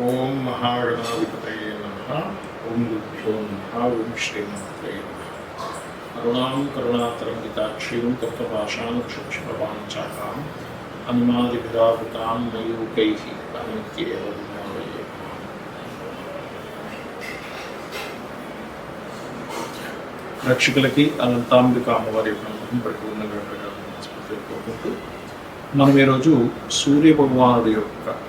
ఓం మహాగణాధిపతయే నమ ఓం గురుభ్యో నమ ఓం శ్రీమాత్రే నమ కరుణాం కరుణాతరంగితాక్షీం కృతపాషాం క్షుక్షపవాంచాకాం అనుమాదిభిరావృతాం మయూకై అనిత్యేవ విజ్ఞానయే రక్షకులకి అనంతాంబిక అమ్మవారి యొక్క అనుగ్రహం పరిపూర్ణంగా కలగాలని కోరుకుంటూ మనం ఈరోజు సూర్య భగవానుడి యొక్క మార్పు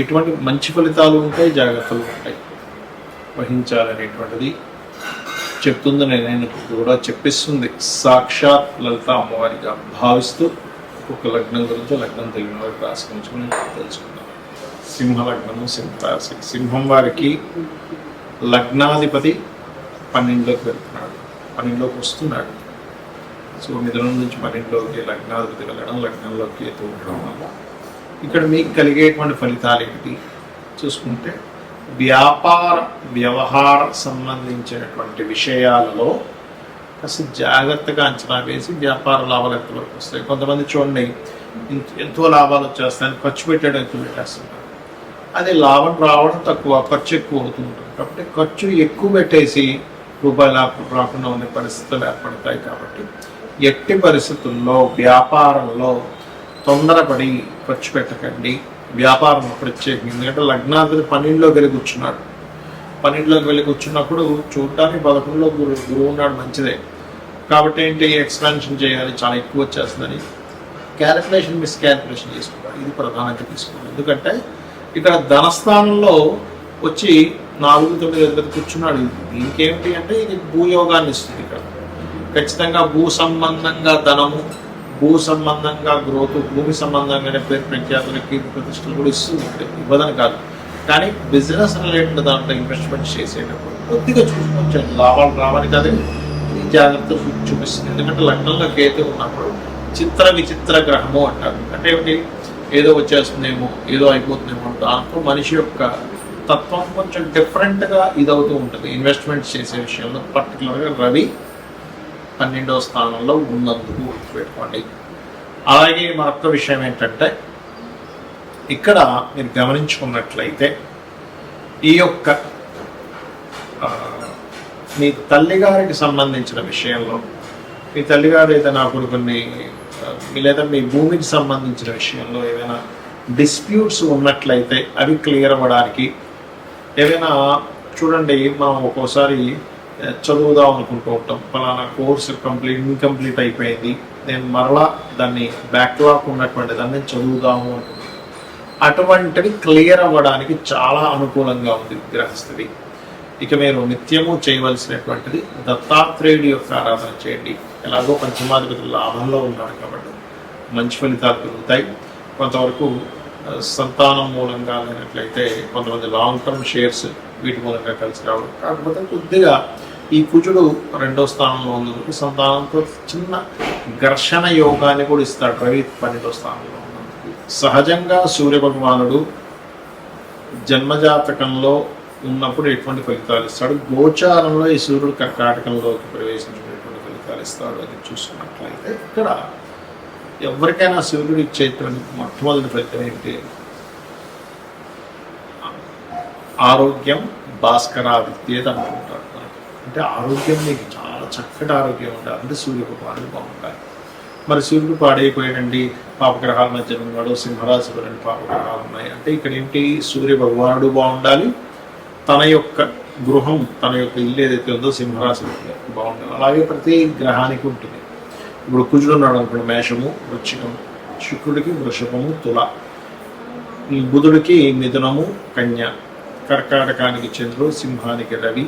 ఎటువంటి మంచి ఫలితాలు ఉంటాయి జాగ్రత్తలు ఉంటాయి. వహించాలనేటువంటిది చెప్తుందని నేను కూడా చెప్పిస్తుంది. సాక్షాత్ లలిత అమ్మవారిగా భావిస్తూ ఒక్కొక్క లగ్నం గురించి లగ్నం తెలియని వారికి రాశి తెలుసుకుందాం. సింహ లగ్నము సింహరాశి సింహం వారికి లగ్నాధిపతి పన్నెండులోకి వెళ్తున్నాడు. పన్నెండులోకి వస్తున్నాడు. సో మిథునం నుంచి పన్నెండులోకి లగ్నాధిపతి వెళ్ళడం లగ్నంలోకి ఎత్తు ఉండడం వల్ల ఇక్కడ మీకు కలిగేటువంటి ఫలితాలు ఏంటి చూసుకుంటే వ్యాపార వ్యవహార సంబంధించినటువంటి విషయాలలో కాస్త జాగ్రత్తగా అంచనా వేసి వ్యాపార లాభాలు ఎంతవరకు వస్తాయి? కొంతమంది చూడండి ఎంతో లాభాలు వచ్చేస్తాయని ఖర్చు పెట్టడం ఎక్కువ పెట్టేస్తున్నారు అది లాభం రావడం తక్కువ ఖర్చు ఎక్కువ అవుతుంటుంది కాబట్టి ఖర్చు ఎక్కువ పెట్టేసి రూపాయలు లాభం రాకుండా ఉండే పరిస్థితులు ఏర్పడతాయి కాబట్టి ఎట్టి పరిస్థితుల్లో వ్యాపారంలో తొందరపడి ఖర్చు పెట్టకండి. వ్యాపారం ప్రత్యేకంగా ఎందుకంటే లగ్నాధిపతి పన్నెండులోకి వెళ్ళి కూర్చున్నాడు. పన్నెండులోకి వెళ్ళి కూర్చున్నప్పుడు చూడటానికి పదకొండులో గురు గురువు ఉన్నాడు మంచిదే. కాబట్టి ఏంటి? ఎక్స్పాన్షన్ చేయాలి. చాలా ఎక్కువ వచ్చేస్తుందని. క్యాలిక్యులేషన్ మిస్ క్యాలిక్యులేషన్ చేసుకుంటారు ఇది ప్రధానంగా తీసుకోండి ఎందుకంటే ఇక్కడ ధనస్థానంలో వచ్చి నాలుగు తొమ్మిది ఎదురు కూర్చున్నాడు. దీనికేమిటి అంటే ఇది భూయోగాన్ని ఇస్తుంది ఇక్కడ. ఖచ్చితంగా భూ సంబంధంగా ధనము భూ సంబంధంగా గ్రోత్ భూమి సంబంధంగానే పేరు ప్రఖ్యాతులకి ప్రతిష్టలు కూడా ఇస్తూ ఉంటాయి ఇవ్వదని కాదు. కానీ బిజినెస్ రిలేటెడ్ దాంట్లో ఇన్వెస్ట్మెంట్ చేసేటప్పుడు కొద్దిగా చూసుకొని లాభాలు రావని కదా. ఇది జాగ్రత్త చూపిస్తుంది. ఎందుకంటే లగ్నంలో కేతు ఉన్నప్పుడు చిత్ర విచిత్ర గ్రహము అంటారు. అంటే ఏమిటి? ఏదో వచ్చేస్తుందేమో ఏదో అయిపోతుందేమో దాంతో మనిషి యొక్క తత్వం కొంచెం డిఫరెంట్గా ఇదవుతూ ఉంటుంది. ఇన్వెస్ట్మెంట్ చేసే విషయంలో పర్టికులర్గా రవి పన్నెండవ స్థానంలో ఉన్నందుకు గుర్తుపెట్టుకోండి. అలాగే మరొక విషయం ఏంటంటే ఇక్కడ మీరు గమనించుకున్నట్లయితే ఈ యొక్క మీ తల్లిగారికి సంబంధించిన విషయంలో మీ తల్లిగారు ఏదైనా అప్పుడు కొన్ని లేదా మీ భూమికి సంబంధించిన విషయంలో ఏమైనా డిస్ప్యూట్స్ ఉన్నట్లయితే అవి క్లియర్ అవ్వడానికి ఏదైనా చూడండి మనం ఒక్కోసారి Eh, చదువుదాం అనుకుంటూ ఉంటాం. ఫలానా కోర్సు కంప్లీట్ ఇన్కంప్లీట్ అయిపోయింది. నేను మరలా దాన్ని బ్యాక్లాగ్ ఉన్నటువంటి దాన్ని చదువుదాము అనుకుంటాం అటువంటివి క్లియర్ అవ్వడానికి చాలా అనుకూలంగా ఉంది గ్రహస్థితి ఇక మీరు నిత్యము చేయవలసినటువంటిది దత్తాత్రేయుడి యొక్క ఆరాధన చేయండి. ఎలాగో పంచమాధిపతి లాభంలో ఉన్నాడు కాబట్టి మంచి ఫలితాలు పెరుగుతాయి కొంతవరకు సంతానం మూలంగా లేనట్లయితే కొంతమంది లాంగ్ టర్మ్ షేర్స్ వీటి మూలంగా కలిసి రావడం. కాకపోతే కొద్దిగా ఈ కుజుడు రెండో స్థానంలో ఉన్నందుకు సంతానంతో చిన్న ఘర్షణ యోగాన్ని కూడా ఇస్తాడు. రవి పన్నెండో స్థానంలో ఉన్నందుకు. సహజంగా సూర్య భగవానుడు జన్మజాతకంలో ఉన్నప్పుడు ఎటువంటి ఫలితాలు ఇస్తాడు? గోచారంలో ఈ సూర్యుడు కర్కాటకంలోకి ప్రవేశించినటువంటి ఫలితాలు ఇస్తాడు. అని చూసుకున్నట్లయితే ఇక్కడ ఎవరికైనా సూర్యుడు ఇచ్చేటువంటి మొట్టమొదటి ఫలితం ఏంటి? ఆరోగ్యం భాస్కరాదిత్యేది అనుకుంటారు. అంటే ఆరోగ్యం మీకు చాలా చక్కటి ఆరోగ్యం ఉండాలి. అంటే సూర్య బాగుండాలి. మరి సూర్యుడు పాడైపోయాడండి. పాపగ్రహాల మధ్య ఉన్నాడు. సింహరాశిలో రెండు పాపగ్రహాలు ఉన్నాయి. అంటే ఇక్కడ ఏంటి? సూర్య భగవానుడు బాగుండాలి. తన యొక్క గృహం తన యొక్క ఇల్లు ఏదైతే ఉందో సింహరాశి బాగుండాలి. అలాగే ప్రతి గ్రహానికి ఉంటుంది. ఇప్పుడు కుజుడు ఉన్నాడు అనుకోండి. మేషము వృచ్చికము శుక్రుడికి వృషభము తుల. ఈ బుధుడికి మిథునము కన్య. కర్కాటకానికి చంద్రుడు సింహానికి రవి.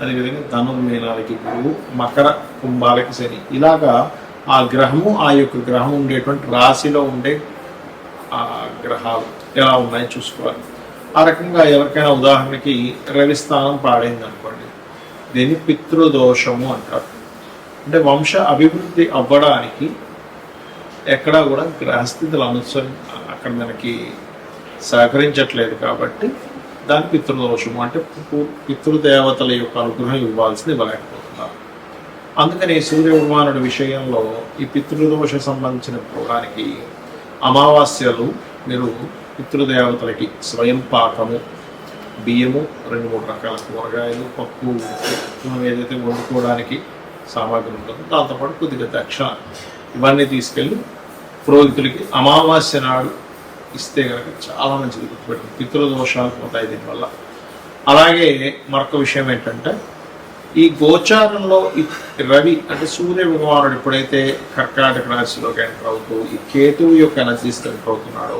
అదేవిధంగా ధనుర్మీనాలకి గురువు మకర కుంభాలకి శని. ఇలాగా ఆ గ్రహము ఆ యొక్క గ్రహం ఉండేటువంటి రాశిలో ఉండే ఆ గ్రహాలు ఎలా ఉన్నాయో చూసుకోవాలి. ఆ రకంగా ఎవరికైనా ఉదాహరణకి రవి స్థానం పాడైంది అనుకోండి దీన్ని పితృదోషము అంటారు. అంటే వంశ అభివృద్ధి అవ్వడానికి ఎక్కడా కూడా గ్రహస్థితులు అనుసరి అక్కడ మనకి సహకరించట్లేదు కాబట్టి దాని పితృదోషము అంటే పితృదేవతల యొక్క అనుగ్రహం ఇవ్వాల్సింది ఇవ్వలేకపోతున్నారు. అందుకని సూర్య భగవానుడి విషయంలో ఈ పితృదోష సంబంధించిన భోగానికి అమావాస్యలు మీరు పితృదేవతలకి స్వయం పాకము బియ్యము రెండు మూడు రకాల కూరగాయలు పప్పు మనం ఏదైతే వండుకోవడానికి సామాగ్రి ఉంటుందో దాంతోపాటు కొద్దిగా దక్షిణ ఇవన్నీ తీసుకెళ్ళి పురోహితులకి అమావాస్య నాడు ఇస్తే కనుక చాలా మంచిది గుర్తుపెట్టు పితృదోషాలు పోతాయి దీనివల్ల. అలాగే మరొక విషయం ఏంటంటే ఈ గోచారంలో రవి అంటే సూర్య భగవానుడు ఎప్పుడైతే కర్కాటక రాశిలోకి ఎంటర్ అవుతూ ఈ కేతువు యొక్క ఎనర్జీస్ ఎంటర్ అవుతున్నాడో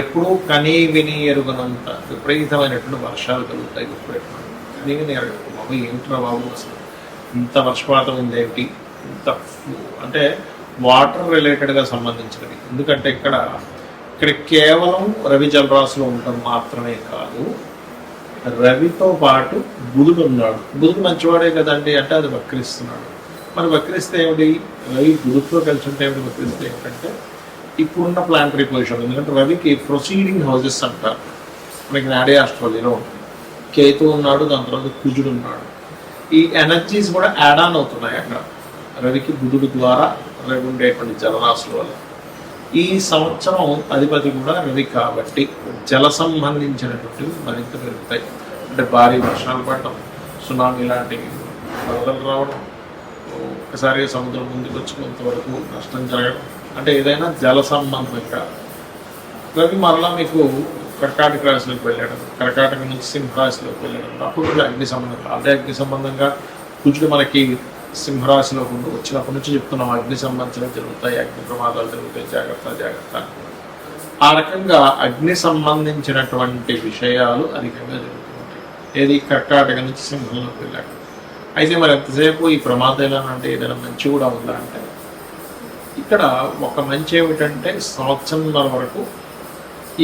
ఎప్పుడూ కనీ విని ఎరుగనంత విపరీతమైనటువంటి వర్షాలు కలుగుతాయి గుర్తుపెట్టుకోండి. కనీ విని ఎరగదు బాబు ఏంట్రా బాబు అసలు? ఇంత వర్షపాతం ఉంది ఏమిటి? ఇంత అంటే వాటర్ రిలేటెడ్గా సంబంధించినవి. ఎందుకంటే ఇక్కడ ఇక్కడ కేవలం రవి జలరాశిలో ఉండటం మాత్రమే కాదు రవితో పాటు బుధుడు ఉన్నాడు. బుధుడు మంచివాడే కదండి అంటే అది వక్రిస్తున్నాడు. మరి వక్రిస్తే ఏమిటి? రవి బుధుడితో కలిసి ఉంటే ఏమిటి? వక్రిస్తే ఏమిటంటే ఇప్పుడున్న ప్లాంటరీ పొజిషన్. ఎందుకంటే రవికి ప్రొసీడింగ్ హౌసెస్ అంటారు. మనకి నాడే ఆస్ట్రాలజీలో ఉంటుంది. కేతు ఉన్నాడు దాని తర్వాత కుజుడు ఉన్నాడు. ఈ ఎనర్జీస్ కూడా యాడ్ ఆన్ అవుతున్నాయి అక్కడ. రవికి బుధుడు ద్వారా రవి ఉండేటువంటి జలరాశుల వల్ల ఈ సంవత్సరం అధిపతి కూడా రవి కాబట్టి జల సంబంధించినటువంటివి మరింత పెరుగుతాయి. అంటే భారీ వర్షాలు పడటం సునామీ లాంటివి వరదలు రావడం ఒకసారి సముద్రం ముందుకు వచ్చి కొంతవరకు నష్టం జరగడం అంటే ఏదైనా జల సంబంధంగా. రవి మరలా మీకు కర్కాటక రాశిలోకి వెళ్ళడం కర్కాటక నుంచి సింహరాశిలోకి వెళ్ళడం అప్పుడు కూడా అగ్ని సంబంధంగా అదే అగ్ని సంబంధంగా కుజుడు మనకి సింహరాశిలో ఉండి. వచ్చినప్పటి నుంచి చెప్తున్నాం అగ్ని సంబంధించినవి జరుగుతాయి అగ్ని ప్రమాదాలు జరుగుతాయి జాగ్రత్త జాగ్రత్త. ఆ రకంగా అగ్ని సంబంధించినటువంటి విషయాలు అధికంగా జరుగుతుంటాయి ఏది కర్కాటక నుంచి సింహంలోకి వెళ్ళాక. అయితే మరి ఎంతసేపు ఈ ప్రమాదాలు అంటే ఏదైనా మంచి కూడా ఉందా అంటే ఇక్కడ ఒక మంచి ఏమిటంటే సంవత్సరంలో వరకు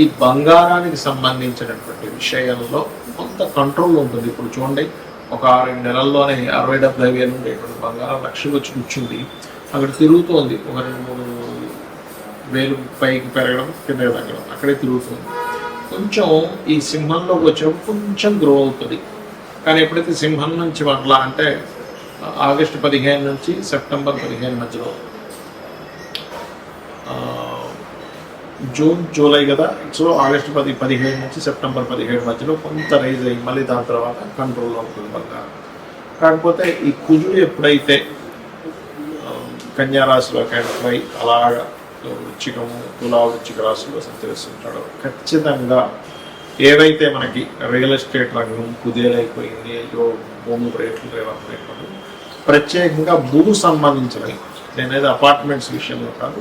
ఈ బంగారానికి సంబంధించినటువంటి విషయంలో కొంత కంట్రోల్ ఉంటుంది. ఇప్పుడు చూడండి ఒక రెండు నెలల్లోనే అరవై డెబ్బై వేలు ఉండేటువంటి బంగారం లక్షకు వచ్చి కూర్చుంది. అక్కడ తిరుగుతోంది. ఒక రెండు మూడు వేలు పైకి పెరగడం కింద తగ్గడం అక్కడే తిరుగుతుంది. కొంచెం ఈ సింహంలోకి వచ్చినప్పుడు కొంచెం గ్రో అవుతుంది. కానీ ఎప్పుడైతే సింహం నుంచి మరలా అంటే ఆగస్టు పదిహేను నుంచి సెప్టెంబర్ పదిహేను మధ్యలో జూన్ జూలై కదా. సో ఆగస్టు పది పదిహేడు నుంచి సెప్టెంబర్ పదిహేడు మధ్యలో కొంత రైజ్ అయ్యి మళ్ళీ దాని తర్వాత కంట్రోల్లో ఉంటుంది బంగారం కాకపోతే ఈ కుజుడు ఎప్పుడైతే ఆ, కన్యా రాశిలో ఎంటర్ అయి అలాగా వృచ్చికము తులా వృచ్చిక రాశిలో సంచరిస్తుంటాడో ఖచ్చితంగా ఏవైతే మనకి రియల్ ఎస్టేట్ రంగం కుదేలైపోయింది అయ్యో భూమి రేట్లు రేవట్లేదు ప్రత్యేకంగా భూమి సంబంధించినవి నేనేది అపార్ట్మెంట్స్ విషయంలో కాదు